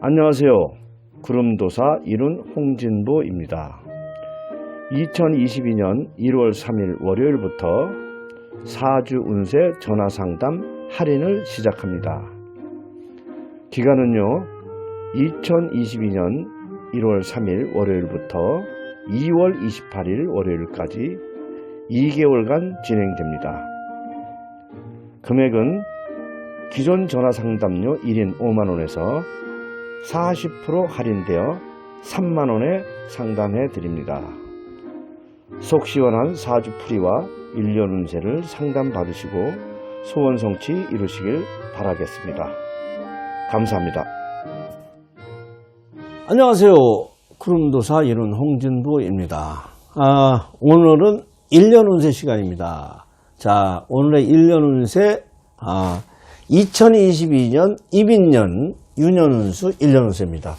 안녕하세요. 구름도사 이룬 홍진보입니다. 2022년 1월 3일 월요일부터 사주 운세 전화 상담 할인을 시작합니다. 기간은요, 2022년 1월 3일 월요일부터 2월 28일 월요일까지 2개월간 진행됩니다. 금액은 기존 전화 상담료 1인 5만원에서 40% 할인되어 3만원에 상담해 드립니다. 속 시원한 사주 풀이와 1년 운세를 상담받으시고 소원 성취 이루시길 바라겠습니다. 감사합니다. 안녕하세요. 구름도사 이룬 홍진보입니다. 아, 오늘은 1년 운세 시간입니다. 자, 오늘의 1년 운세, 아, 2022년 이민년 유년운수 1년 운세입니다.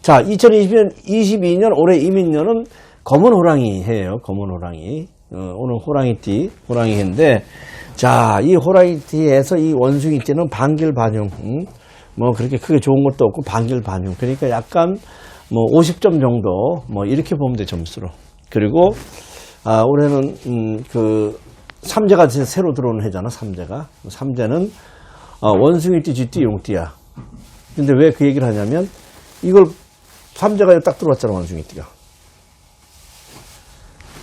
자, 2022년, 22년 올해 이민년은 검은 호랑이 해요. 검은 호랑이. 어, 오늘 호랑이띠, 호랑이인데, 자, 이 호랑이띠에서 이 원숭이띠는 반길반용. 음? 뭐 그렇게 크게 좋은 것도 없고 반길반용. 그러니까 약간 뭐 50점 정도 뭐 이렇게 보면 돼 점수로. 그리고 아, 올해는 음, 그 삼재가 새로 들어오는 해잖아. 삼재가. 삼재는 어, 원숭이띠, 쥐띠, 용띠야. 근데 왜 그 얘기를 하냐면 이걸 삼재가 딱 들어왔잖아 원숭이 띠가.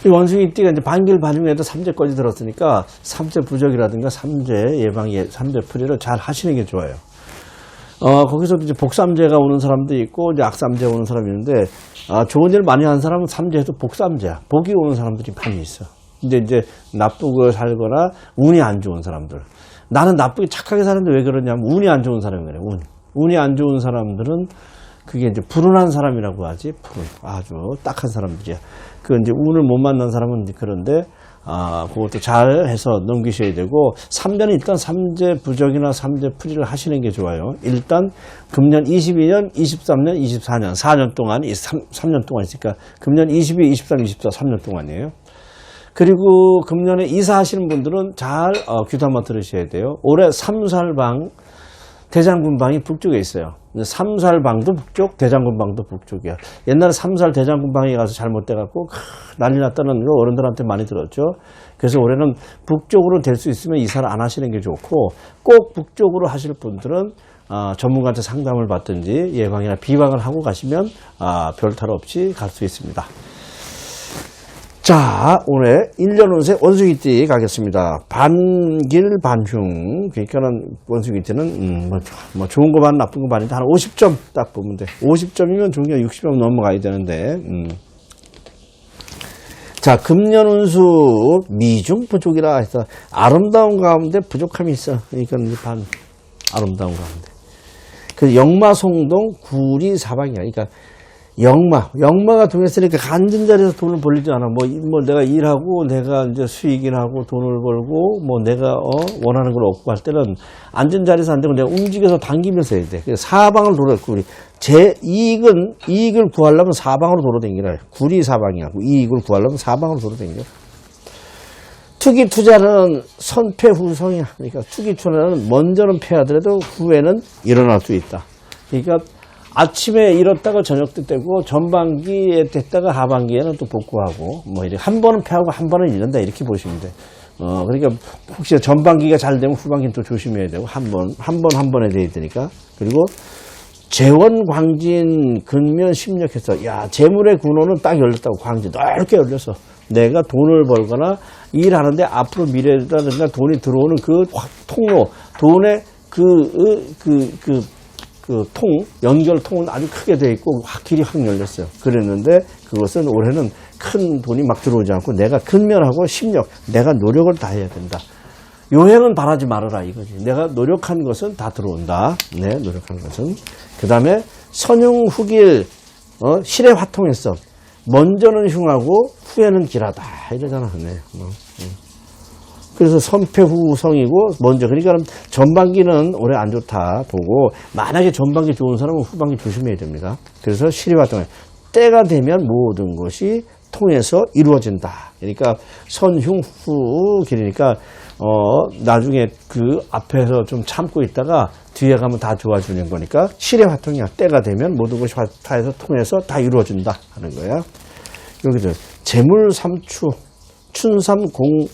이 원숭이 띠가 이제 반길반용에도 삼재까지 들었으니까 삼재 부적이라든가 삼재 예방, 예, 삼재 풀이를 잘 하시는 게 좋아요. 어, 거기서도 이제 복삼재가 오는 사람도 있고, 이제 악삼재 오는 사람이 있는데, 아, 좋은 일 많이 하는 사람은 삼재에도 복삼재야. 복이 오는 사람들이 많이 있어. 근데 이제 나쁘게 살거나 운이 안 좋은 사람들. 나는 나쁘게 착하게 사는데 왜 그러냐면 운이 안 좋은 사람이 그래, 운. 운이 안 좋은 사람들은 그게 이제 불운한 사람이라고 하지. 불운. 아주 딱한 사람들이야. 그 이제 운을 못 만난 사람은 그런데 아, 그것도 잘 해서 넘기셔야 되고, 3년은 일단 삼재 부적이나 삼재 풀이를 하시는 게 좋아요. 일단, 금년 22년, 23년, 24년, 4년 동안, 이 3, 3년 동안 있으니까, 금년 22, 23, 24, 3년 동안이에요. 그리고 금년에 이사하시는 분들은 잘 어, 한번 들으셔야 돼요. 올해 삼살방, 대장군방이 북쪽에 있어요. 삼살방도 북쪽, 대장군방도 북쪽이야. 옛날에 삼살 대장군방에 가서 잘못돼갖고 크, 난리 났다는 거 어른들한테 많이 들었죠. 그래서 올해는 북쪽으로 될 수 있으면 이사를 안 하시는 게 좋고 꼭 북쪽으로 하실 분들은 아, 전문가한테 상담을 받든지 예방이나 비방을 하고 가시면 아, 별탈 없이 갈 수 있습니다. 자, 오늘 1년 운세 원숭이띠 가겠습니다. 반길 반흉. 그러니까는 원숭이띠는, 음, 뭐, 뭐 좋은 거만 나쁜 거만 아닌데 한 50점 딱 보면 돼. 50점이면 종류가 60점 넘어가야 되는데, 음. 자, 금년 운수 미중 부족이라 해서 아름다운 가운데 부족함이 있어. 그러니까 반 아름다운 가운데. 그 영마송동 구리 사방이야. 그러니까 영마, 영마가 통했으니까 간전 자리에서 돈을 벌리지 않아. 뭐, 이- 뭐 내가 일하고 내가 이제 수익을 하고 돈을 벌고 뭐 내가 어, 원하는 걸 얻고 할 때는 앉은 자리에서 안 되고 내가 움직여서 당기면서 해야 돼. 그래서 사방을 돌아다니고 우리 제 이익은 이익을 구하려면 사방으로 돌아다니라. 구리 사방이야. 이익을 구하려면 사방으로 돌아다니라. 투기 투자는 선패 후성이야. 그러니까 투기 투자는 먼저는 패하더라도 후에는 일어날 수 있다. 그러니까 아침에 잃었다가 저녁 때 되고 전반기에 됐다가 하반기에는 또 복구하고 뭐 이렇게 한 번은 패하고 한 번은 잃는다 이렇게 보시면 돼. 어 그러니까 혹시 전반기가 잘 되면 후반기는 또 조심해야 되고 한 번 한 번 한 번에 돼야 되니까 그리고 재원 광진 근면 심력해서 야 재물의 군호는 딱 열렸다고 광진 넓게 열려서 내가 돈을 벌거나 일하는데 앞으로 미래라든가 돈이 들어오는 그 확- 통로 돈의 그, 그 그 그 그 통, 연결 통은 아주 크게 돼 있고 확 길이 확 열렸어요. 그랬는데 그것은 올해는 큰 돈이 막 들어오지 않고 내가 근면하고 심력, 내가 노력을 다 해야 된다. 요행은 바라지 말아라 이거지. 내가 노력한 것은 다 들어온다. 네, 노력한 것은. 그 다음에 선용 후길, 어, 실의 화통했어. 먼저는 흉하고 후에는 길하다. 이러잖아. 네. 어, 음. 그래서 선패 후성이고 먼저 그러니까 전반기는 올해 안 좋다 보고 만약에 전반기 좋은 사람은 후반기 조심해야 됩니다. 그래서 시리화동에 때가 되면 모든 것이 통해서 이루어진다. 그러니까 선흉후 길이니까 어, 나중에 그 앞에서 좀 참고 있다가 뒤에 가면 다 좋아지는 거니까 실의 화통이야. 때가 되면 모든 것이 화타에서 통해서 다 이루어진다 하는 거야. 여기도 재물 삼추, 춘삼 공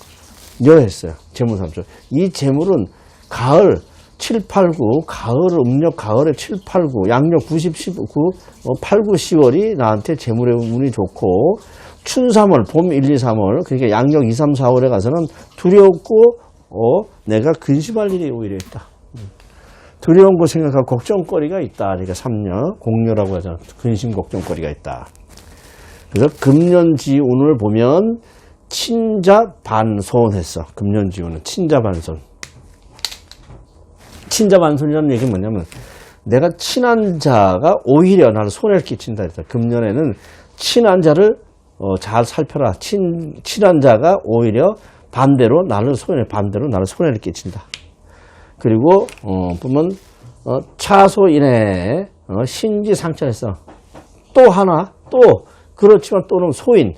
여 했어요. 재물 삼추. 이 재물은 가을 7, 8, 9, 가을, 음력 가을에 7, 8, 9, 양력 90, 19, 어, 8, 9, 10월이 나한테 재물의 운이 좋고, 춘 3월, 봄 1, 2, 3월, 그러니까 양력 2, 3, 4월에 가서는 두렵고, 어, 내가 근심할 일이 오히려 있다. 음. 두려운 거 생각하고 걱정거리가 있다. 그러니까 3년, 공녀라고 하잖아. 근심 걱정거리가 있다. 그래서 금년지 운을 보면 친자 반손했어. 금년지운은 친자 반손. 친자 반손이라는 얘기는 뭐냐면 내가 친한 자가 오히려 나를 손해를 끼친다 했다. 금년에는 친한 자를 어, 잘 살펴라. 친, 친한 자가 오히려 반대로 나를 손해, 반대로 나를 손해를 끼친다. 그리고, 어, 보면, 어, 차소인의 어, 신지 상처에서 또 하나, 또, 그렇지만 또는 소인.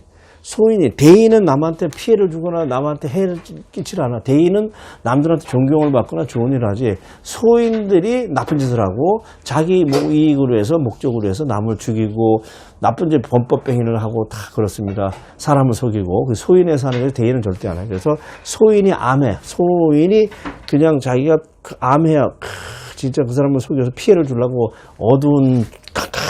소인이, 대인은 남한테 피해를 주거나 남한테 해를 끼치지 않아. 대인은 남들한테 존경을 받거나 좋은 일을 하지. 소인들이 나쁜 짓을 하고 자기 뭐 이익으로 해서 목적으로 해서 남을 죽이고 나쁜 짓 범법 행위를 하고 다 그렇습니다. 사람을 속이고 그 소인에서 하는 걸 대인은 절대 안 해요. 그래서 소인이 암해. 소인이 그냥 자기가 그 암해야. 크, 진짜 그 사람을 속여서 피해를 주려고 어두운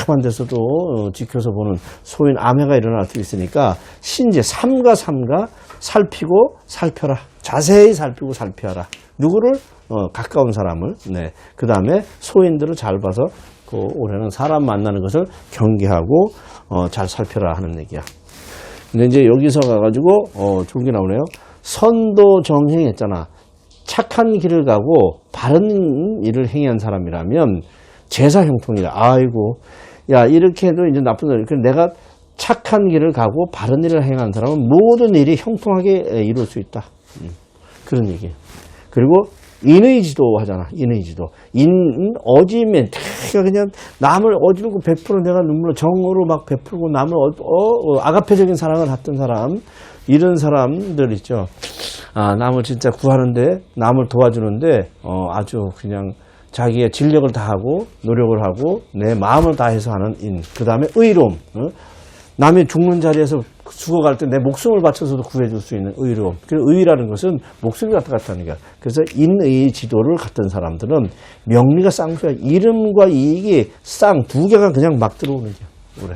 캄캄한 데서도 어, 지켜서 보는 소인 암해가 일어날 수 있으니까 신지 삼가 삼가 살피고 살펴라 자세히 살피고 살펴라 누구를 어, 가까운 사람을 네. 그 다음에 소인들을 잘 봐서 그 올해는 사람 만나는 것을 경계하고 어, 잘 살펴라 하는 얘기야. 근데 이제 여기서 가가지고 어, 좋은 게 나오네요. 선도 정행했잖아. 착한 길을 가고 바른 일을 행한 사람이라면 제사 형통이다. 아이고, 야 이렇게 해도 이제 나쁜 일. 그 내가 착한 길을 가고 바른 일을 행한 사람은 모든 일이 형통하게 에, 이룰 수 있다. 음, 그런 얘기예요. 그리고 인의 지도 하잖아. 인의 지도. 인 어지면 그냥 남을 어지르고 베풀어 내가 눈물로 정으로 막 베풀고 남을 어, 어, 어, 아가페적인 사랑을 했던 사람 이런 사람들 있죠. 아, 남을 진짜 구하는데, 남을 도와주는데, 어, 아주 그냥 자기의 진력을 다하고, 노력을 하고, 내 마음을 다해서 하는 인. 그 다음에 의로움. 어? 남이 죽는 자리에서 죽어갈 때 내 목숨을 바쳐서도 구해줄 수 있는 의로움. 그 의라는 것은 목숨이 갖다 같다는 거야. 그래서 인의 지도를 갖던 사람들은 명리가 쌍수야. 이름과 이익이 쌍 두 개가 그냥 막 들어오는 거야. 올해.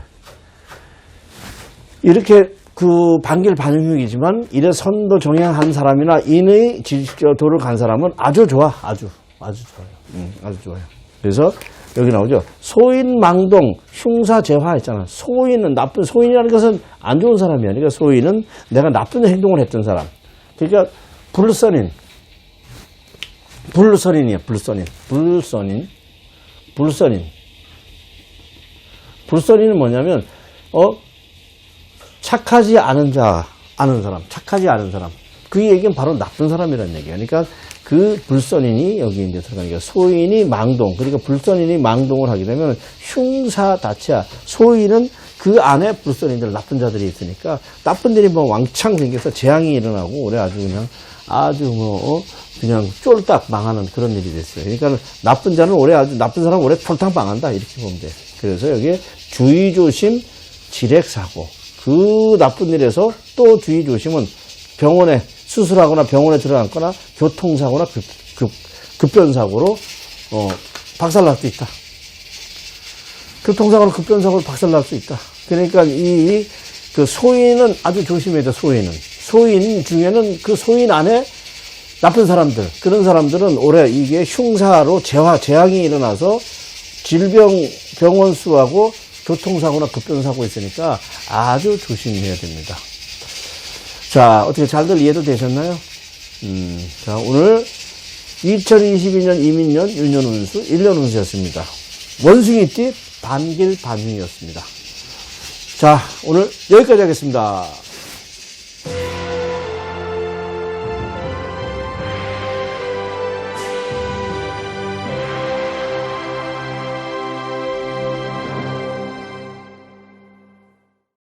이렇게 그 반길 반응육이지만 이래 선도 정향한 사람이나 인의 지도를 간 사람은 아주 좋아. 아주. 아주 좋아요. 음, 아주 좋아요. 그래서 여기 나오죠. 소인 망동 흉사 재화 했잖아. 소인은 나쁜 소인이라는 것은 안 좋은 사람이 아니라 소인은 내가 나쁜 행동을 했던 사람. 그러니까 불선인. 불선인이야. 불선인. 불선인. 불선인. 불선인은 뭐냐면 어 착하지 않은 자, 아는 사람, 착하지 않은 사람. 그 얘기는 바로 나쁜 사람이라는 얘기야. 그러니까 그 불선인이 여기 이제 들어가니까 소인이 망동, 그러니까 불선인이 망동을 하게 되면 흉사 다치야. 소인은 그 안에 불선인들, 나쁜 자들이 있으니까 나쁜 일이 뭐 왕창 생겨서 재앙이 일어나고 올해 아주 그냥 아주 뭐 어? 그냥 쫄딱 망하는 그런 일이 됐어요. 그러니까 나쁜 자는 올해 아주 나쁜 사람 은 올해 폴탕 망한다 이렇게 보면 돼. 그래서 여기에 주의 조심, 지렉 사고, 그 나쁜 일에서 또 주의 조심은 병원에 수술하거나 병원에 들어갔거나 교통사고나 급, 급, 급변사고로 어, 박살날 수 있다. 교통사고로 급변사고로 박살날 수 있다. 그러니까 이 그 소인은 아주 조심해야 돼, 소인은. 소인 중에는 그 소인 안에 나쁜 사람들, 그런 사람들은 올해 이게 흉사로 재화, 재앙이 일어나서 질병 병원 수하고 교통사고나 급변사고 있으니까 아주 조심해야 됩니다. 자, 어떻게 잘들 이해도 되셨나요? 음, 자, 오늘 2022년 이민년 유년 운수 1년 운수였습니다. 원숭이 띠 반길 반흉이었습니다. 자, 오늘 여기까지 하겠습니다.